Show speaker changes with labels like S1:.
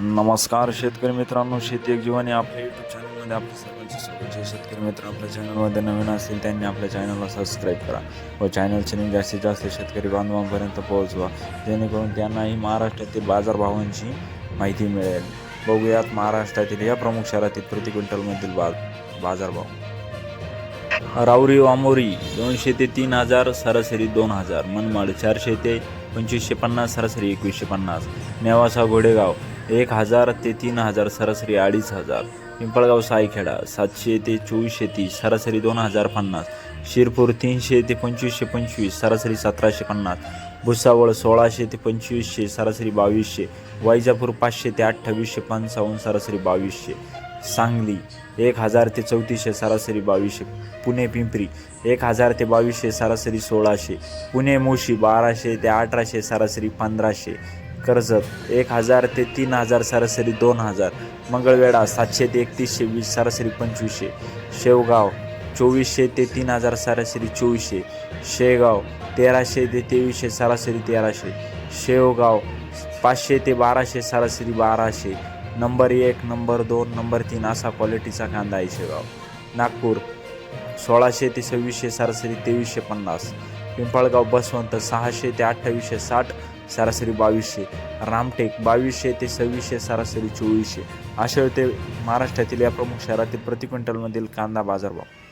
S1: नमस्कार शेतकरी मित्रांनो शेती एक जीवन या आपल्या यूट्यूब चॅनलमध्ये आपल्या सर्वांचे स्वागत जे शेतकरी मित्र आपल्या चॅनलमध्ये नवीन असतील त्यांनी आपल्या चॅनलला सबस्क्राईब करा. व चॅनलचे लिंक जास्तीत जास्त शेतकरी बांधवांपर्यंत पोहोचवा. जेणेकरून त्यांनाही महाराष्ट्रातील बाजारभावांची माहिती मिळेल. बघूयात महाराष्ट्रातील या प्रमुख शहरातील प्रति क्विंटलमधील बाज बाजारभाव. राऊरी वामोरी दोनशे ते तीन हजार सरासरी दोन हजार. मनमाड चारशे ते पंचवीसशे पन्नास सरासरी एकवीसशे पन्नास. नेवासा घोडेगाव एक हजार ते तीन हजार सरासरी अडीच हजार. पिंपळगाव सायखेडा सातशे ते चोवीसशे तीस सरासरी दोन हजार पन्नास. शिरपूर तीनशे ते पंचवीसशे पंचवीस सरासरी सतराशे पन्नास. भुसावळ सोळाशे ते पंचवीसशे सरासरी बावीसशे. वैजापूर पाचशे ते अठ्ठावीसशे पंचावन्न सरासरी बावीसशे. सांगली एक हजार ते चौतीसशे सरासरी बावीसशे. पुणे पिंपरी एक हजार ते बावीसशे सरासरी सोळाशे. पुणे मोशी बाराशे ते अठराशे सरासरी पंधराशे. कर्जत एक हजार ते तीन हजार सरासरी दोन हजार. मंगळवेढा सातशे ते एकतीसशे वीस सरासरी पंचवीसशे. शेवगाव चोवीसशे ते तीन हजार सरासरी चोवीसशे. शेगाव तेराशे ते तेवीसशे सरासरी तेराशे. शेवगाव पाचशे ते बाराशे सरासरी बाराशे. नंबर एक नंबर दोन नंबर तीन असा क्वालिटीचा कांदा आहे शेगाव. नागपूर सोळाशे ते सव्वीसशे सरासरी तेवीसशे पन्नास. पिंपळगाव बसवंत सहाशे ते अठ्ठावीसशे साठ. सरासरी बावीसशे रामटेक बावीसशे ते सव्वीसशे सरासरी चोवीसशे. अशा ते महाराष्ट्रातील या प्रमुख शहरातील प्रति क्विंटलमधील कांदा बाजारभाव.